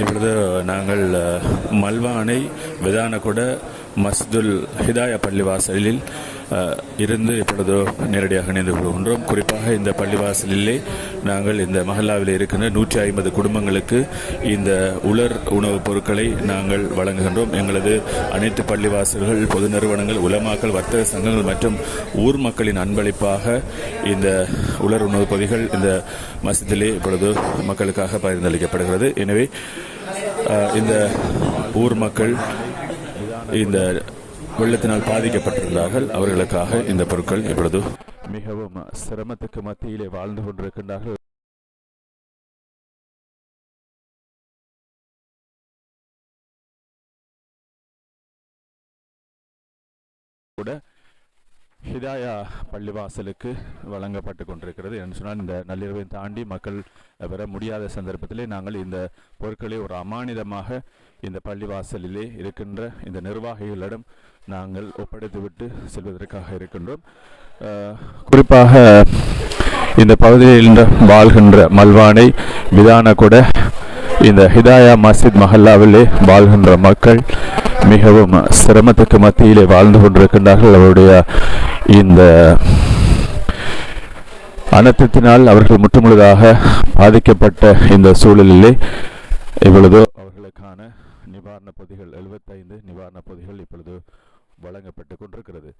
இப்பொழுது நாங்கள் மல்வானை விதானகுட மஸ்துல் ஹிதாயா பள்ளிவாசலில் இருந்து இப்பொழுது நேரடியாக இணைந்து கொள்கின்றோம். குறிப்பாக இந்த பள்ளிவாசலிலே நாங்கள் இந்த மஹல்லாவில் இருக்கின்ற நூற்றி ஐம்பது குடும்பங்களுக்கு இந்த உலர் உணவுப் பொருட்களை நாங்கள் வழங்குகின்றோம். எங்களது அனைத்து பள்ளிவாசல்கள் பொது நிறுவனங்கள் உலமாக்கல் வர்த்தக சங்கங்கள் மற்றும் ஊர் மக்களின் அன்பளிப்பாக இந்த உலர் உணவுப் பொதிகள் இந்த மஸ்ஜிதிலே இப்பொழுது மக்களுக்காக பகிர்ந்தளிக்கப்படுகிறது. எனவே இந்த ஊர் மக்கள் இந்த வெள்ளத்தினால் பாதிக்கப்பட்டிருந்தார்கள். அவர்களுக்காக இந்த பொருட்கள் இப்பொழுது மிகவும் சிரமத்துக்கு மத்தியிலே வாழ்ந்து கொண்டிருக்கின்றார்கள். கூட ஹிதாயா பள்ளிவாசலுக்கு வழங்கப்பட்டு கொண்டிருக்கிறது. என்று சொன்னால் இந்த நள்ளிரவை தாண்டி மக்கள் வர முடியாத சந்தர்ப்பத்திலே நாங்கள் இந்த பொருட்களை ஒரு அமானிதமாக இந்த பள்ளிவாசலிலே இருக்கின்ற இந்த நிர்வாகிகளிடம் நாங்கள் ஒப்படைத்துவிட்டு செல்வதற்காக இருக்கின்றோம். குறிப்பாக இந்த பகுதியில் வாழ்கின்ற மல்வானை விதான கூட இந்த ஹிதாயா மஸ்ஜித் மஹல்லாவிலே வாழ்கின்ற மக்கள் மிகவும் சிரமத்துக்கு மத்தியிலே வாழ்ந்து கொண்டிருக்கின்றார்கள். அவருடைய இந்த அனர்த்தத்தினால் அவர்கள் முற்றுமுழுதாக பாதிக்கப்பட்ட இந்த சூழலிலே இவ்வளவு அவர்களுக்கான நிவாரண பொதிகள் எழுபத்தைந்து நிவாரண பொதிகள் இப்பொழுது வழங்கப்பட்டு கொண்டிருக்கிறது.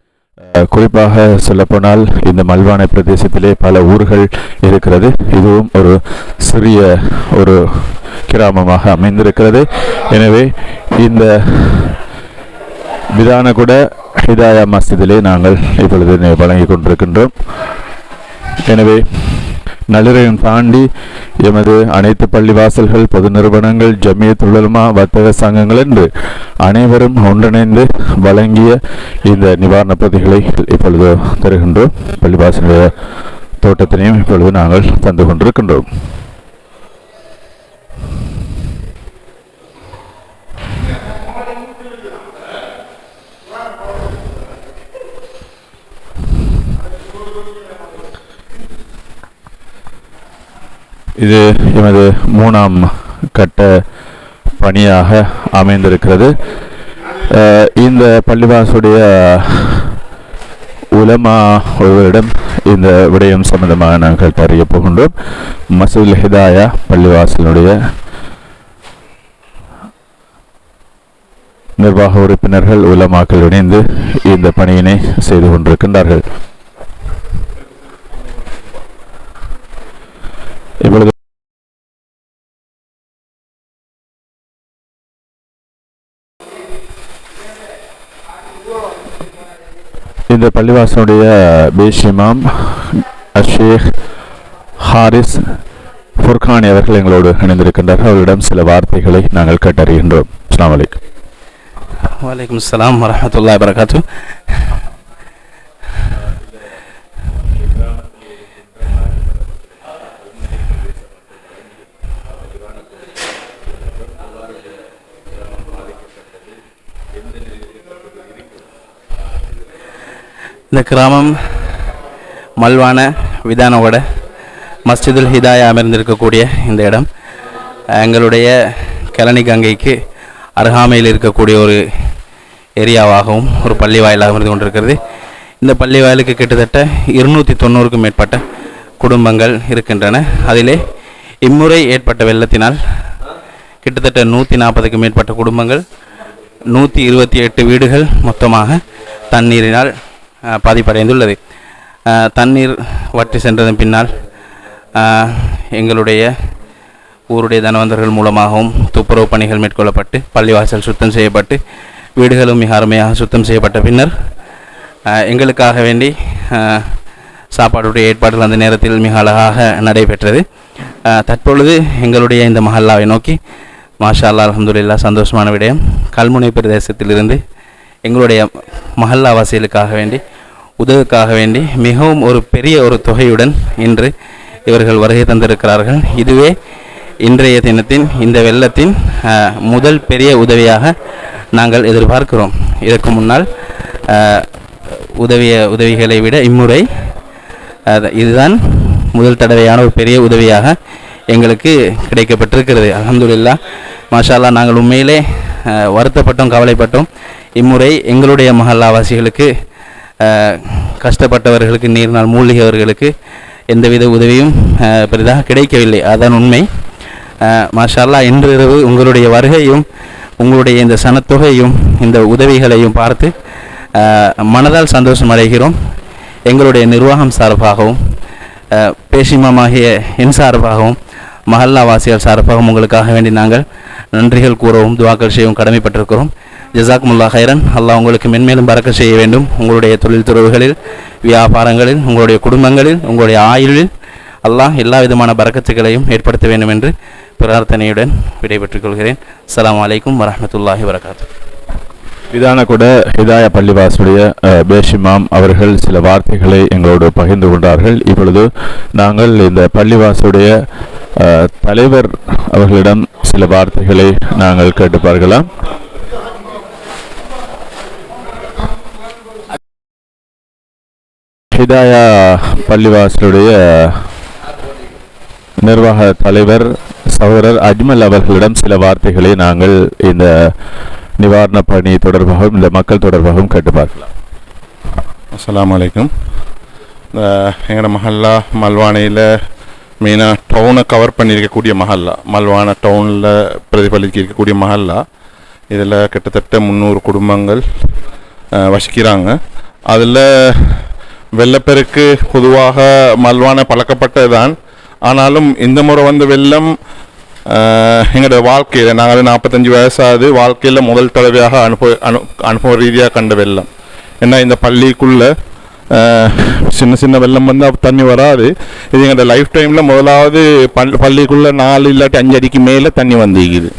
குறிப்பாக சொல்லப்போனால் இந்த மல்வானை பிரதேசத்திலே பல ஊர்கள் இருக்கிறது. இதுவும் ஒரு சிறிய ஒரு கிராமமாக அமைந்திருக்கிறது. எனவே இந்த விதான கூட ஹிதாயா மஸ்ஜிதிலே நாங்கள் இப்பொழுது வழங்கி கொண்டிருக்கின்றோம். எனவே நள்ளிரவையும் தாண்டி எமது அனைத்து பள்ளிவாசல்கள் பொது நிறுவனங்கள் ஜமிய தொழிலுமா வர்த்தக சங்கங்கள் என்று அனைவரும் ஒன்றிணைந்து வழங்கிய இந்த நிவாரணப் பொதிகளை இப்பொழுது தருகின்றோம். பள்ளிவாசலுடைய தோட்டத்தினையும் இப்பொழுது நாங்கள் தந்து கொண்டிருக்கின்றோம். இது எமது மூணாம் கட்ட பணியாக அமைந்திருக்கிறது. இந்த பள்ளிவாசுடைய உலமா ஒருவரிடம் இந்த விடயம் சம்பந்தமாக நாங்கள் அறிய போகின்றோம். மசூல் ஹிதாயா பள்ளிவாசலுடைய நிர்வாக உறுப்பினர்கள் உலமாக்கள் இணைந்து இந்த பணியினை செய்து கொண்டிருக்கின்றார்கள் இப்பொழுது இந்த பள்ளிவாசனுடைய பேஷிமாம் அஷேக் ஹாரிஸ் ஃபுர்கானி அவர்கள் எங்களோடு இணைந்திருக்கின்றார்கள் அவர்களிடம் சில வார்த்தைகளை நாங்கள் கேட்டறிகின்றோம். அஸ்லாம் வலைக்கம் வலைக்கம் அஸ்லாம் வரமத்துல்லா வரகாத்து இந்த கிராமம் மல்வான விதானோட மஸ்ஜிதுல் ஹிதாயா அமர்ந்திருக்கக்கூடிய இந்த இடம். எங்களுடைய கலனி கங்கைக்கு அருகாமையில் இருக்கக்கூடிய ஒரு ஏரியாவாகவும் ஒரு பள்ளி வாயிலாகவும் இருந்து கொண்டிருக்கிறது. இந்த பள்ளி வாயிலுக்கு கிட்டத்தட்ட இருநூற்றி தொண்ணூறுக்கும் மேற்பட்ட குடும்பங்கள் இருக்கின்றன. அதிலே இம்முறை ஏற்பட்ட வெள்ளத்தினால் கிட்டத்தட்ட நூற்றி நாற்பதுக்கும் மேற்பட்ட குடும்பங்கள் நூற்றி இருபத்தி எட்டு வீடுகள் மொத்தமாக தண்ணீரினால் பாதிப்படைந்துள்ளது. தண்ணீர் வற்றி சென்றதன் பின்னால் எங்களுடைய ஊருடைய தனவந்தர்கள் மூலமாகவும் துப்புரவு பணிகள் மேற்கொள்ளப்பட்டு பள்ளிவாசல் சுத்தம் செய்யப்பட்டு வீடுகளும் மிக அருமையாக சுத்தம் செய்யப்பட்ட பின்னர் எங்களுக்காக வேண்டி சாப்பாடுடைய ஏற்பாடுகள் அந்த நேரத்தில் மிக அழகாக நடைபெற்றது. தற்பொழுது எங்களுடைய இந்த மஹல்லாவை நோக்கி மாஷா அல்லா அலமதுல்லா சந்தோஷமான விடயம். கல்முனை பிரதேசத்திலிருந்து எங்களுடைய மஹல்லாவாசிகளுக்காக வேண்டி உதவுக்காக வேண்டி மிகவும் ஒரு பெரிய ஒரு தொகையுடன் இன்று இவர்கள் வருகை தந்திருக்கிறார்கள். இதுவே இன்றைய தினத்தின் இந்த வெள்ளத்தின் முதல் பெரிய உதவியாக நாங்கள் எதிர்பார்க்கிறோம். இதற்கு முன்னால் உதவிய உதவிகளை விட இம்முறை அது- இதுதான் முதல் தடவையான ஒரு பெரிய உதவியாக எங்களுக்கு கிடைக்கப்பட்டிருக்கிறது. அலமதுல்லா மாஷால்லா நாங்கள் உண்மையிலே வருத்தப்பட்டோம் கவலைப்பட்டோம். இம்முறை எங்களுடைய மஹல்லாவாசிகளுக்கு கஷ்டப்பட்டவர்களுக்கு நீர்நாள் மூழ்கியவர்களுக்கு எந்தவித உதவியும் பெரிதாக கிடைக்கவில்லை. அதான் உண்மை. மாஷால்லா இன்று இரவு உங்களுடைய வருகையும் உங்களுடைய இந்த சனத்தொகையும் இந்த உதவிகளையும் பார்த்து மனதால் சந்தோஷம் அடைகிறோம். எங்களுடைய நிர்வாகம் சார்பாகவும் பேசிமமாகிய என் சார்பாகவும் மஹல்லாவாசிகள் சார்பாகவும் உங்களுக்காக வேண்டி நாங்கள் நன்றிகள் கூறவும் துவாக்கள் செய்யவும் கடமைப்பட்டிருக்கிறோம். ஜசாக்முல்லா ஹைரன் அல்லாஹ் உங்களுக்கு மென்மேலும் பறக்க செய்ய வேண்டும். உங்களுடைய தொழில் துறவுகளில் வியாபாரங்களில் உங்களுடைய குடும்பங்களில் உங்களுடைய ஆயுளில் அல்லாஹ் எல்லா விதமான பறக்கத்துகளையும் ஏற்படுத்த வேண்டும் என்று பிரார்த்தனையுடன் விடைபெற்றுக் கொள்கிறேன். அலாம் அலைக்கும் வரமத்துல்லாஹி வரகாத்து கூட ஹிதாய பள்ளிவாசுடைய பேஷிமாம் அவர்கள் சில வார்த்தைகளை எங்களோடு பகிர்ந்து கொண்டார்கள். இப்பொழுது நாங்கள் இந்த பள்ளிவாசுடைய தலைவர் அவர்களிடம் சில வார்த்தைகளை நாங்கள் கேட்டு பார்க்கலாம். ஹிதாயா பள்ளிவாசலுடைய நிர்வாக தலைவர் சகோதரர் அஜ்மல் அவர்களிடம் சில வார்த்தைகளை நாங்கள் இந்த நிவாரண பணி தொடர்பாகவும் இந்த மக்கள் தொடர்பாகவும் கேட்டு பார்க்கலாம். அஸ்ஸலாமு அலைக்கும் எங்களோட மஹல்லா மல்வானையில் மெயினாக டவுனை கவர் பண்ணியிருக்கக்கூடிய மஹல்லா மல்வானா டவுனில் பிரதிபலிக்க இருக்கக்கூடிய மஹல்லா. இதில் கிட்டத்தட்ட முந்நூறு குடும்பங்கள் வசிக்கிறாங்க. அதில் வெள்ளப்பெருக்கு பொதுவாக மல்வான பழக்கப்பட்டதுதான். ஆனாலும் இந்த முறை வந்த வெள்ளம் எங்களோட வாழ்க்கையில் நாங்கள் நாற்பத்தஞ்சு வயசாகுது வாழ்க்கையில் முதல் தடவையாக அனுபவ அனு அனுபவ ரீதியாக கண்ட வெள்ளம். ஏன்னா இந்த பள்ளிக்குள்ளே சின்ன சின்ன வெள்ளம் வந்து தண்ணி வராது. இது எங்களோட லைஃப் டைமில் முதலாவது பல் பள்ளிக்குள்ளே நாலு இல்லாட்டி அஞ்சு அடிக்கு மேலே தண்ணி வந்துக்குது.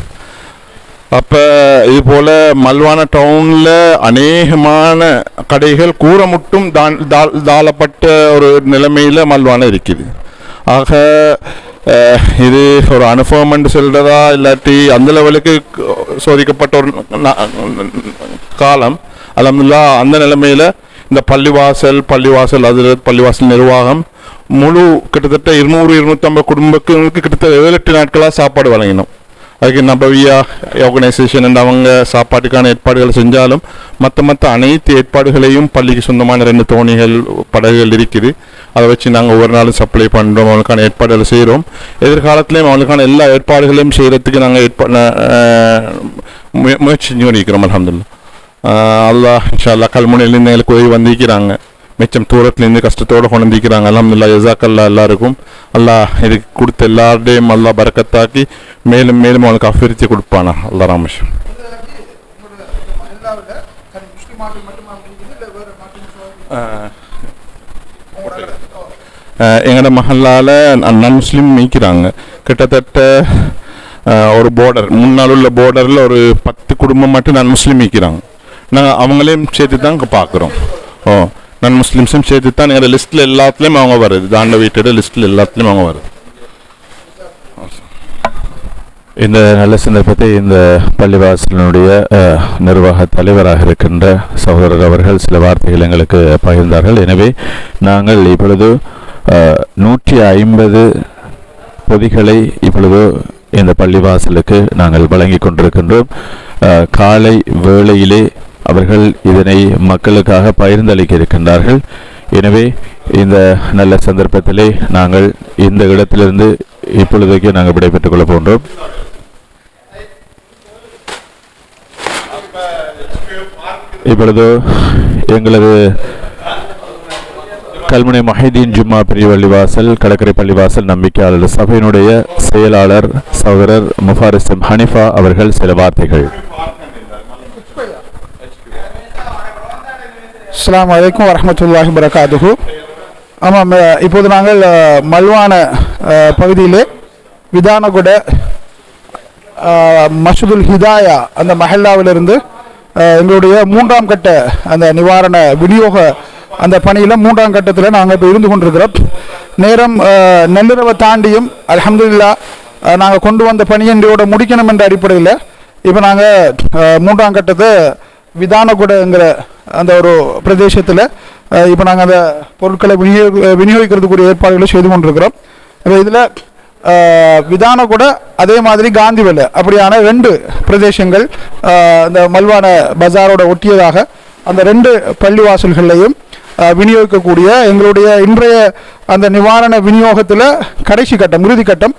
அப்போ இது போல் மல்வான டவுனில் அநேகமான கடைகள் கூறமுட்டும் தான் தாள் தாளப்பட்ட ஒரு நிலைமையில் மல்வான இருக்குது. ஆக இது ஒரு அனுபவம் என்று சொல்கிறதா இல்லாட்டி அந்த லெவலுக்கு சோதிக்கப்பட்ட ஒரு காலம். அலமதுல்லா அந்த நிலைமையில் இந்த பள்ளிவாசல் பள்ளிவாசல் அது பள்ளிவாசல் நிர்வாகம் முழு கிட்டத்தட்ட இருநூறு இருநூற்றம்பது குடும்பங்களுக்கு கிட்டத்தட்ட ஏழு எட்டு நாட்களாக சாப்பாடு வழங்கினோம். அதுக்கு நபவியா ஆர்கனைசேஷன் அவங்க சாப்பாட்டுக்கான ஏற்பாடுகளை செஞ்சாலும் மற்ற மற்ற அனைத்து ஏற்பாடுகளையும் பள்ளிக்கு சொந்தமான ரெண்டு தோணிகள் படகுகள் இருக்குது. அதை வச்சு நாங்கள் ஒவ்வொரு நாளும் சப்ளை பண்ணுறோம் அவங்களுக்கான ஏற்பாடுகளை செய்கிறோம் எதிர்காலத்துலேயும் அவங்களுக்கான எல்லா ஏற்பாடுகளையும் செய்கிறதுக்கு நாங்கள் ஏற்பா முயற்சி செஞ்சு கொண்டிருக்கிறோம் அலமதுல்லா அல்லாஹ் இன்ஷா அல்லா கல்முனையிலேருந்து எங்களுக்கு உதவி வந்திருக்கிறாங்க. மிச்சம் தூரத்துலேருந்து கஷ்டத்தோடு கொண்டு வந்திருக்கிறாங்க. அலமதுல்லா ஜசாக்கல்லா எல்லாருக்கும். அல்லாஹ் இதுக்கு கொடுத்த எல்லாருடையும் அல்லாஹ் பரக்கத்தாக்கி மேலும் மேலும் அவனுக்கு அபிவிருத்தி கொடுப்பானா? அல்லா ராமேஷம் எங்களோட மஹல்லால நன் முஸ்லீம் மீக்கிறாங்க கிட்டத்தட்ட ஒரு பார்டர் முன்னால் உள்ள பார்டரில் ஒரு பத்து குடும்பம் மட்டும் நான் முஸ்லீம் மீக்கிறாங்க நாங்கள் அவங்களையும் சேர்த்து தான் பார்க்குறோம் ஓ நான் முஸ்லீம்ஸும் சேர்த்து தான் எங்களோட லிஸ்ட்டில் எல்லாத்துலேயும் அவங்க வருது. தாண்ட வீட்டோட லிஸ்ட்டில் எல்லாத்துலேயும் அவங்க வருது. இந்த நல்ல சந்தர்ப்பத்தை இந்த பள்ளிவாசலினுடைய நிர்வாக தலைவராக இருக்கின்ற சகோதரர் அவர்கள் சில வார்த்தைகள் எங்களுக்கு பகிர்ந்தார்கள். எனவே நாங்கள் இப்பொழுது நூற்றி ஐம்பது பொதிகளை இப்பொழுது இந்த பள்ளிவாசலுக்கு நாங்கள் வழங்கி கொண்டிருக்கின்றோம். காலை வேளையிலே அவர்கள் இதனை மக்களுக்காக பகிர்ந்தளிக்க இருக்கின்றார்கள் எனவே இந்த நல்ல சந்தர்ப்பத்திலே நாங்கள் இந்த இடத்திலிருந்து இப்பொழுதைக்கு நாங்கள் விடைபெற்றுக் கொள்ள போன்றோம் இப்பொழுது எங்களது கல்முனை மஹிதீன் ஜும்மா பிரிவள்ளிவாசல் கடற்கரை பள்ளிவாசல் நம்பிக்கையாளர் சபையினுடைய செயலாளர் சகோதரர் முஃபாரிசம் ஹனிஃபா அவர்கள் சில வார்த்தைகள். அஸ்லாம் வலைக்கம் வரமத்துல்லாஹி வரகாத்துஹு ஆமாம் இப்போது நாங்கள் மல்வான பகுதியிலே விதானகுட மசூதுல் ஹிதாயா அந்த மஹல்லாவிலிருந்து எங்களுடைய மூன்றாம் கட்ட அந்த நிவாரண விநியோக அந்த பணியில் மூன்றாம் கட்டத்தில் நாங்கள் இப்போ இருந்து கொண்டிருக்கிறோம். நேரம் நள்ளிரவை தாண்டியும் அலமதுல்லா நாங்கள் கொண்டு வந்த பணியண்டியோட முடிக்கணும் என்ற அடிப்படையில் இப்போ நாங்கள் மூன்றாம் கட்டத்தை விதானகுடங்கிற அந்த ஒரு பிரதேசத்தில் இப்போ நாங்கள் அந்த பொருட்களை விநியோக விநியோகிக்கிறதுக்குரிய ஏற்பாடுகளை செய்து கொண்டிருக்கிறோம். இப்போ இதில் விதானம் விதானகுட அதே மாதிரி காந்தி காந்திவெல்ல அப்படியான ரெண்டு பிரதேசங்கள் இந்த மல்வான பஜாரோட ஒட்டியதாக அந்த ரெண்டு பள்ளிவாசல்களையும் விநியோகிக்கக்கூடிய எங்களுடைய இன்றைய அந்த நிவாரண விநியோகத்தில் கடைசி கட்டம் இறுதி கட்டம்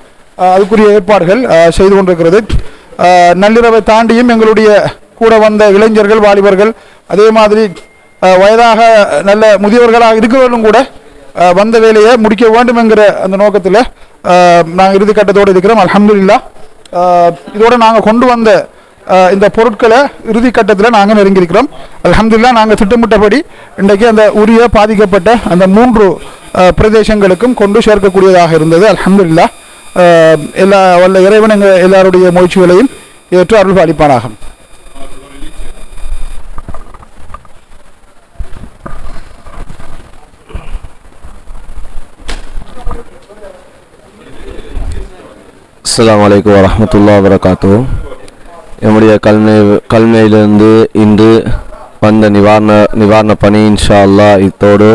அதுக்குரிய ஏற்பாடுகள் செய்து கொண்டிருக்கிறது. நள்ளிரவை தாண்டியும் எங்களுடைய கூட வந்த இளைஞர்கள் வாலிபர்கள் அதே மாதிரி வயதாக நல்ல முதியவர்களாக இருக்கிறவர்களும் கூட வந்த வேலையை முடிக்க வேண்டும் என்கிற அந்த நோக்கத்தில் நாங்கள் இறுதி கட்டத்தோடு இருக்கிறோம். அலமதுல்லா இதோடு நாங்கள் கொண்டு வந்த இந்த பொருட்களை இறுதி கட்டத்தில் நாங்கள் நெருங்கியிருக்கிறோம். அலமதுல்லா நாங்கள் திட்டமிட்டபடி இன்றைக்கு அந்த உரிய பாதிக்கப்பட்ட அந்த மூன்று பிரதேசங்களுக்கும் கொண்டு சேர்க்கக்கூடியதாக இருந்தது. அலமதுல்லா எல்லா வல்ல இறைவன் எங்கள் எல்லாருடைய முயற்சிகளையும் ஏற்று அருள் பாலிப்பானாகும் அஸ்லாம் வலைக்கம் வரமத்துல்லா வரகாத்தோ என்னுடைய கல்மை கல்மையிலிருந்து இன்று வந்த நிவாரண நிவாரண பணி இன்ஷா அல்லாஹ் இத்தோடு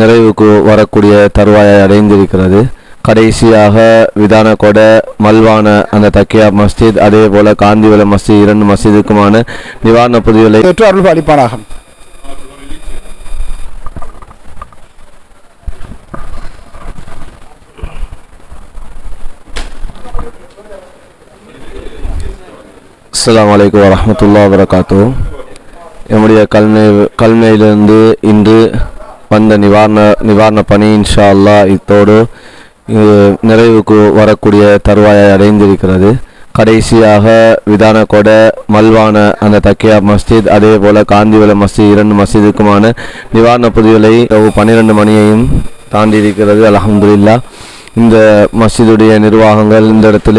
நிறைவுக்கு வரக்கூடிய தருவாயை அடைந்திருக்கிறது. கடைசியாக விதான கொட மல்வான அந்த தக்கியா மஸ்ஜித் அதே போல காந்திவல மஸ்ஜித் இரண்டு மஸ்ஜிதுக்குமான நிவாரண புதிவுகளை ஏற்று அருள் அளிப்பானாகும் அஸ்லாம் வலைக்கம் வரமத்துல்லா வரகாத்தோ என்னுடைய கல்மை கல்மையிலிருந்து இன்று வந்த நிவாரண நிவாரண பணி இன்ஷா அல்லாஹ் இத்தோடு நிறைவுக்கு வரக்கூடிய தருவாயை அடைந்திருக்கிறது. கடைசியாக விதான கொட மல்வான அந்த தக்கியா மஸ்ஜித் அதே போல காந்திவல மஸ்ஜித் இரண்டு மஸ்ஜிதுக்குமான நிவாரண புதிவுகளை பன்னிரெண்டு மணியையும் தாண்டி இருக்கிறது அலமதுல்லா இந்த மஸ்ஜிதுடைய நிர்வாகங்கள் இந்த இடத்துல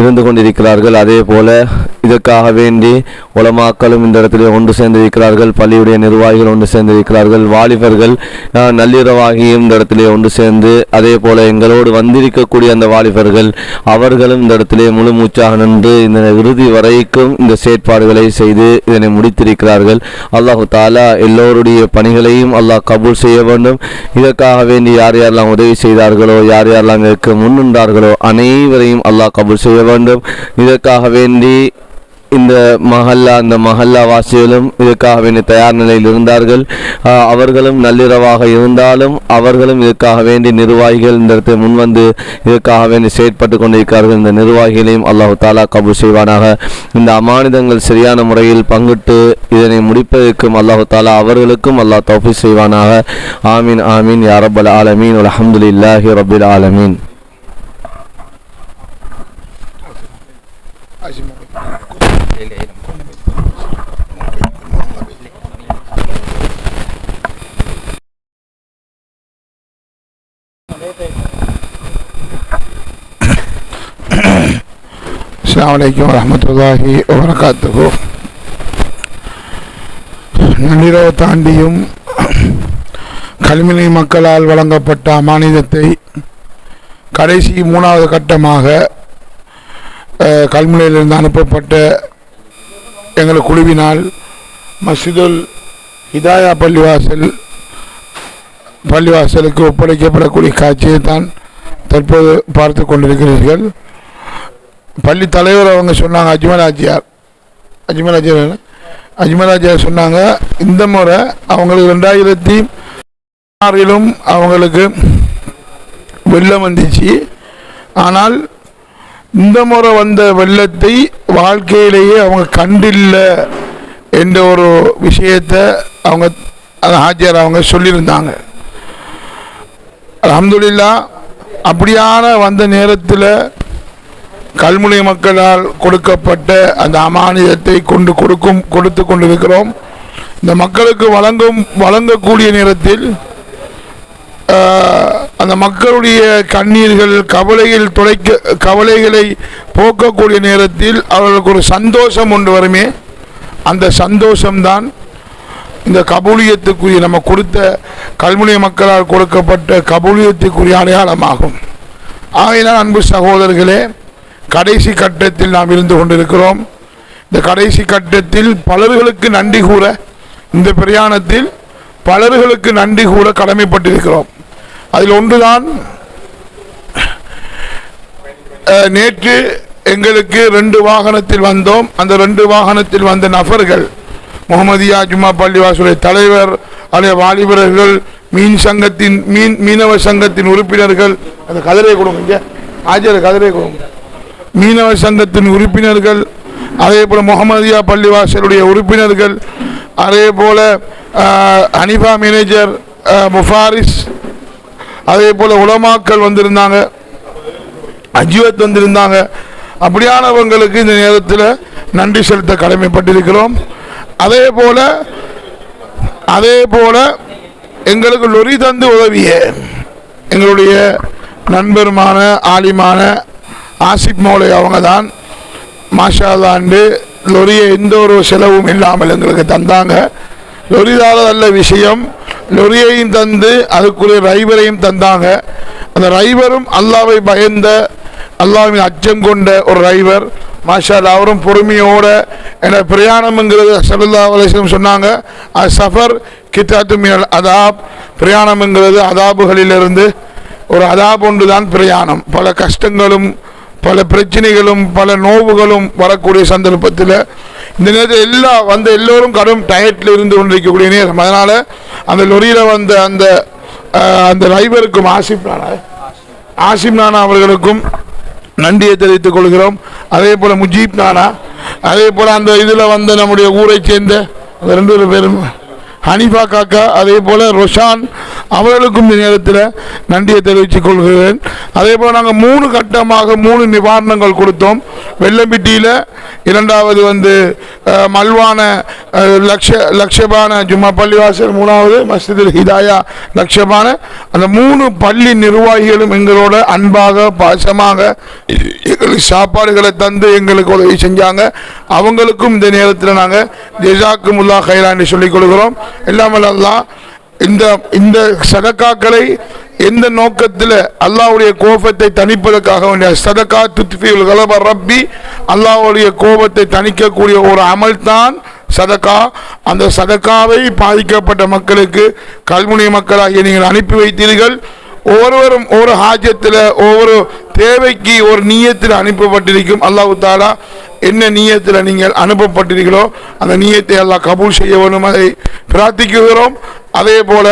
இருந்து கொண்டிருக்கிறார்கள். அதே போல இதற்காக வேண்டி உலமாக்களும் இந்த இடத்துல ஒன்று சேர்ந்திருக்கிறார்கள். பள்ளியுடைய நிர்வாகிகள் ஒன்று சேர்ந்திருக்கிறார்கள். வாலிபர்கள் நள்ளிரவாகியும் இந்த இடத்துல ஒன்று சேர்ந்து அதே போல எங்களோடு வந்திருக்கக்கூடிய அந்த வாலிபர்கள் அவர்களும் இந்த இடத்திலே முழு மூச்சாக நின்று இந்த இறுதி வரைக்கும் இந்த செயற்பாடுகளை செய்து இதனை முடித்திருக்கிறார்கள். அல்லாஹு தாலா எல்லோருடைய பணிகளையும் அல்லாஹ் கபூல் செய்ய வேண்டும். இதற்காக வேண்டி யார் யாரெல்லாம் உதவி செய்தார்களோ யார் யாரெல்லாம் இதற்கு முன்னின்றார்களோ அனைவரையும் அல்லாஹ் கபூல் செய்ய வேண்டும். இதற்காக வேண்டி இந்த மஹல்லா அந்த மஹல்லா வாசிகளும் இதற்காக வேண்டி தயார் நிலையில் இருந்தார்கள். அவர்களும் நள்ளிரவாக இருந்தாலும் அவர்களும் இதற்காக வேண்டி நிர்வாகிகள் இந்த இடத்தை முன்வந்து இதற்காக வேண்டி செயற்பட்டு கொண்டிருக்கிறார்கள். இந்த நிர்வாகிகளையும் அல்லாஹு தாலா கபூல் செய்வானாக. இந்த அமானிதங்கள் சரியான முறையில் பங்கிட்டு இதனை முடிப்பதற்கும் அல்லாஹு தாலா அவர்களுக்கும் அல்லாஹ் தௌஃபி செய்வானாக. ஆமீன் ஆமீன் யாரபல் ஆலமீன். அலமதுல்லாஹி ரபில் ஆலமீன். அஸ்லாம் வலைக்கம் வரமத்துல்லாஹி வரகாத்துகோ நள்ளிரவு தாண்டியும் கல்வினி மக்களால் வழங்கப்பட்ட அமானிதத்தை கடைசி மூணாவது கட்டமாக கல்முனையிலிருந்து அனுப்பப்பட்ட எங்கள் குழுவினால் மசிதுல் ஹிதாயா பள்ளிவாசல் பள்ளிவாசலுக்கு ஒப்படைக்கப்படக்கூடிய காட்சியை தான் தற்போது பார்த்து கொண்டிருக்கிறீர்கள். பள்ளி தலைவர் அவங்க சொன்னாங்க அஜ்மல் ஆச்சியார் அஜ்மல் ஆச்சியார் அஜ்மல் ஆச்சியார் சொன்னாங்க இந்த முறை அவங்களுக்கு ரெண்டாயிரத்தி ஆறிலும் அவங்களுக்கு வெள்ளம் வந்துச்சு. ஆனால் இந்த முறை வந்த வெள்ளத்தை வாழ்க்கையிலேயே அவங்க கண்டில்லை என்ற ஒரு விஷயத்தை அவங்க ஆஜியார் ஹாஜியார் அவங்க சொல்லியிருந்தாங்க. அலமதுல்லா அப்படியான வந்த நேரத்தில் கல்முனை மக்களால் கொடுக்கப்பட்ட அந்த அமானியத்தை கொண்டு கொடுக்கும் கொடுத்து கொண்டிருக்கிறோம். இந்த மக்களுக்கு வழங்கும் வழங்கக்கூடிய நேரத்தில் அந்த மக்களுடைய கண்ணீர்கள் கவலையில் துடைக்க கவலைகளை போக்கக்கூடிய நேரத்தில் அவர்களுக்கு ஒரு சந்தோஷம் ஒன்று வருமே. அந்த சந்தோஷம்தான் இந்த கபூலியத்துக்குரிய நம்ம கொடுத்த கல்முனை மக்களால் கொடுக்கப்பட்ட கபூலியத்துக்குரிய அடையாளமாகும். ஆகையினால் அன்பு சகோதரர்களே கடைசி கட்டத்தில் நாம் இருந்து கொண்டிருக்கிறோம். இந்த கடைசி கட்டத்தில் பலர்களுக்கு நன்றி கூற இந்த பிரயாணத்தில் பலர்களுக்கு நன்றி கூற கடமைப்பட்டிருக்கிறோம். அதில் ஒன்றுதான் நேற்று எங்களுக்கு ரெண்டு வாகனத்தில் வந்தோம். அந்த ரெண்டு வாகனத்தில் வந்த நபர்கள் முகமதியா ஜும்மா பள்ளிவாசுடைய தலைவர் அதே வாலிபர்கள் மீன் சங்கத்தின் மீன் மீனவ சங்கத்தின் உறுப்பினர்கள். அந்த கதிரை கொடுங்க ஆஜர் கதிரை கொடுங்க. மீனவ சங்கத்தின் உறுப்பினர்கள் அதே போல முகமதியா பள்ளிவாசலுடைய உறுப்பினர்கள் அதே போல அனிபா ஹனிஃபா மேனேஜர் முஃபாரிஸ் அதே போல உலமாக்கள் வந்திருந்தாங்க அஜிவத் வந்திருந்தாங்க. அப்படியானவங்களுக்கு இந்த நேரத்தில் நன்றி செலுத்த கடமைப்பட்டிருக்கிறோம். அதே போல அதே போல எங்களுக்கு லொரி தந்து உதவிய. எங்களுடைய நண்பருமான ஆலிமான ஆசிப் மௌலை அவங்க தான் மாஷாதாண்டு லொரியை எந்த ஒரு செலவும் இல்லாமல் எங்களுக்கு தந்தாங்க. லொரிதால நல்ல விஷயம். லொரியையும் தந்து அதுக்குரிய ரைவரையும் தந்தாங்க. அந்த ரைவரும் அல்லாவை பயந்த அல்லாவின் அச்சம் கொண்ட ஒரு ரைவர். மாஷால் அவரும் பொறுமையோட என பிரயாணம்ங்கிறது சல்லா அலிஸ்லம் சொன்னாங்க. அது சஃபர் கித்தாத்து மினல் அதாப். பிரயாணம்ங்கிறது அதாபுகளிலிருந்து ஒரு அதாப் ஒன்று தான் பிரயாணம். பல கஷ்டங்களும் பல பிரச்சனைகளும் பல நோவுகளும் வரக்கூடிய சந்தர்ப்பத்தில் இந்த நேரத்தில் எல்லா வந்த எல்லோரும் கடும் டயட்டில் இருந்து கொண்டிருக்கக்கூடிய நேரம். அதனால் அந்த லொரியில் வந்த அந்த அந்த டிரைவருக்கும் ஆசிப் நானா ஆசிப் நானா அவர்களுக்கும் நன்றியை தெரிவித்துக் கொள்கிறோம். அதே போல் முஜீப் நானா அதே போல் அந்த இதில் வந்த நம்முடைய ஊரை சேர்ந்த அந்த ரெண்டு பேரும் ஹனிஃபா காக்கா அதே போல் ரொஷான் அவர்களுக்கும் இந்த நேரத்தில் நன்றியை தெரிவித்துக் கொள்கிறேன். அதே போல் நாங்கள் மூணு கட்டமாக மூணு நிவாரணங்கள் கொடுத்தோம். வெள்ளம்பிட்டியில் இரண்டாவது வந்து மல்வான லக்ஷ லக்ஷபான ஜும்மா பள்ளிவாசல் மூணாவது மஸ்ஜிதுல் ஹிதாயா லக்ஷபான. அந்த மூணு பள்ளி நிர்வாகிகளும் எங்களோட அன்பாக பாசமாக எங்களுக்கு சாப்பாடுகளை தந்து எங்களுக்கு உதவி செஞ்சாங்க. அவங்களுக்கும் இந்த நேரத்தில் நாங்கள் ஜெசாக்குமுல்லா ஹைரான்னு சொல்லிக் கொள்கிறோம். இல்லாமல் அல்லா இந்த இந்த சதக்காக்களை எந்த நோக்கத்தில் அல்லாஹ்வுடைய கோபத்தை தணிப்பதற்காக வேண்டிய சதக்கா துத்ஃபியுல் கலப ரப்பி அல்லாஹ்வுடைய கோபத்தை தணிக்கக்கூடிய ஒரு அமல் தான் சதக்கா. அந்த சதக்காவை பாதிக்கப்பட்ட மக்களுக்கு கல்முனை மக்களாகிய நீங்கள் அனுப்பி வைத்தீர்கள். ஒவ்வொருவரும் ஒரு ஹாஜத்தில் ஒவ்வொரு தேவைக்கு ஒரு நீயத்தில் அனுப்பப்பட்டிருக்கும் அல்லாஹ் தாலா என்ன நீயத்தில் நீங்கள் அனுப்பப்பட்டீர்களோ அந்த நீயத்தை எல்லாம் கபூல் செய்ய வேணும் அதை பிரார்த்திக்குகிறோம் அதே போல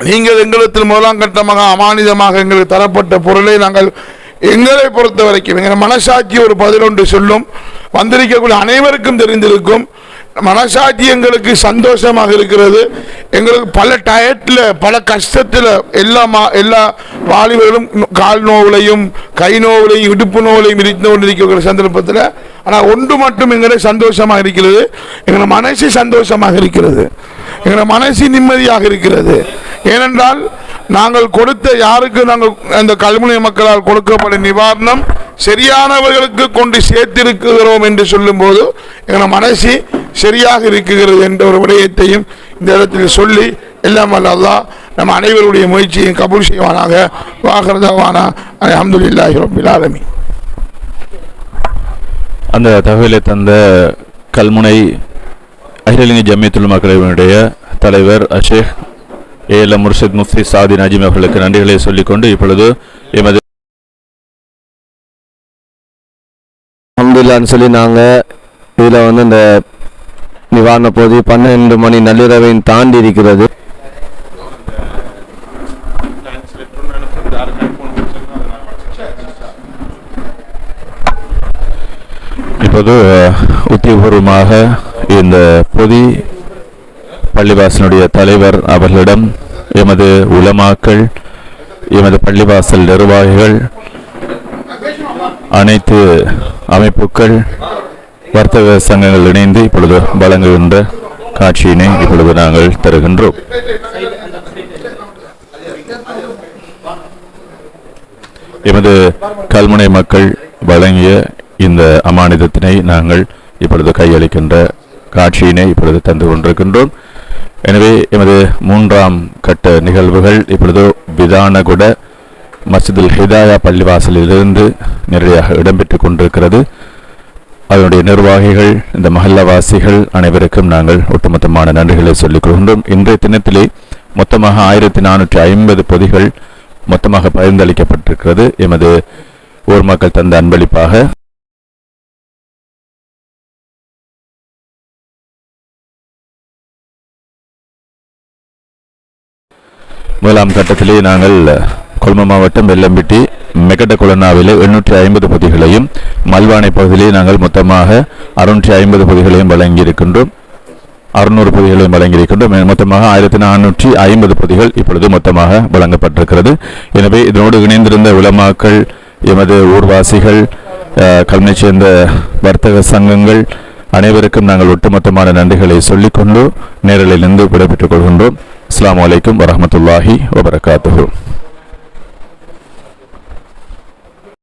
நீங்கள் எங்களுக்கு முதலாம் கட்டமாக அமானிதமாக எங்களுக்கு தரப்பட்ட பொருளை நாங்கள் எங்களை பொறுத்த வரைக்கும் எங்கள் மனசாட்சி ஒரு பதினொன்று சொல்லும் வந்திருக்கக்கூடிய அனைவருக்கும் தெரிந்திருக்கும் மனசாட்சி எங்களுக்கு சந்தோஷமாக இருக்கிறது. எங்களுக்கு பல டயத்தில் பல கஷ்டத்தில் எல்லா மா எல்லா வாலிபர்களும் கால் நோவுலையும் கை நோவுலையும் இடுப்பு நோவுலையும் இருந்து கொண்டிருக்கிற சந்தர்ப்பத்தில். ஆனால் ஒன்று மட்டும் எங்களை சந்தோஷமாக இருக்கிறது. எங்கள் மனசு சந்தோஷமாக இருக்கிறது. எங்கள் மனசு நிம்மதியாக இருக்கிறது. ஏனென்றால் நாங்கள் கொடுத்த யாருக்கு நாங்கள் அந்த கல்முனை மக்களால் கொடுக்கப்படும் நிவாரணம் சரியானவர்களுக்கு கொண்டு சேர்த்திருக்கிறோம் என்று சொல்லும்போது எங்கள் மனசு சரியாக இருக்குகிறது என்ற ஒரு விடயத்தையும் இந்த இடத்தில் சொல்லி எல்லாம் வல்ல அல்லாஹ் நம்ம அனைவருடைய முயற்சியும் கபூல் செய்வானாக. வாகரதவானா அலமதுல்லாஹி ரபில் ஆலமீன். அந்த தகவலை தந்த கல்முனை அகிலலிங்க ஜம்மியத்துல் மக்களினுடைய தலைவர் அஷேக் ஏஎல்எம் முர்ஷித் முஃப்தி சாதி நஜீம் அவர்களுக்கு நன்றிகளை சொல்லிக்கொண்டு இப்பொழுது எமது அல்ஹம்துலில்லாஹ்னு சொல்லி நாங்கள் இதில் வந்து இந்த நிவாரண பகுதி பன்னெண்டு மணி நள்ளிரவையும் தாண்டி இருக்கிறது இப்போது உத்தியபூர்வமாக இந்த பொதி பள்ளிவாசனுடைய தலைவர் அவர்களிடம் எமது உலமாக்கள் எமது பள்ளிவாசல் நிர்வாகிகள் அனைத்து அமைப்புகள் வர்த்தக சங்கங்கள் இணைந்து இப்பொழுது வழங்குகின்ற காட்சியினை இப்பொழுது நாங்கள் தருகின்றோம். எமது கல்முனை மக்கள் வழங்கிய இந்த அமானிதத்தினை நாங்கள் இப்பொழுது கையளிக்கின்ற காட்சியினை இப்பொழுது தந்து கொண்டிருக்கின்றோம். எனவே எமது மூன்றாம் கட்ட நிகழ்வுகள் இப்பொழுது விதானகுட மஸ்ஜிதுல் ஹிதாயா பள்ளிவாசலிலிருந்து நிறையாக இடம்பெற்றுக் கொண்டிருக்கிறது. அதனுடைய நிர்வாகிகள் இந்த மஹல்லவாசிகள் அனைவருக்கும் நாங்கள் ஒட்டுமொத்தமான நன்றிகளை சொல்லிக் கொள்கின்றோம். இன்றைய தினத்திலே மொத்தமாக ஆயிரத்தி நானூற்றி ஐம்பது பொதிகள் மொத்தமாக பகிர்ந்தளிக்கப்பட்டிருக்கிறது. எமது ஊர் மக்கள் தந்த அன்பளிப்பாக. முதலாம் கட்டத்திலே நாங்கள் கொல்ம மாவட்டம் வெள்ளம்பிட்டி மெகட குளனாவிலே எண்ணூற்றி ஐம்பது பொதிகளையும் மல்வானை பகுதியிலே நாங்கள் மொத்தமாக அறுநூற்றி ஐம்பது பகுதிகளையும் வழங்கியிருக்கின்றோம். அறுநூறு பகுதிகளையும் வழங்கியிருக்கின்றோம். மொத்தமாக ஆயிரத்தி நானூற்றி ஐம்பது பகுதிகள் இப்பொழுது மொத்தமாக வழங்கப்பட்டிருக்கிறது. எனவே இதனோடு இணைந்திருந்த உலமாக்கள் எமது ஊர்வாசிகள் அஹ், சேர்ந்த வர்த்தக சங்கங்கள் அனைவருக்கும் நாங்கள் ஒட்டுமொத்தமான நன்றிகளை சொல்லிக்கொண்டு நேரலிலிருந்து விடைபெற்றுக் கொள்கின்றோம். அஸ்லாம் அலைக்கும் வரமத்துல்லாஹி வபரகாத்து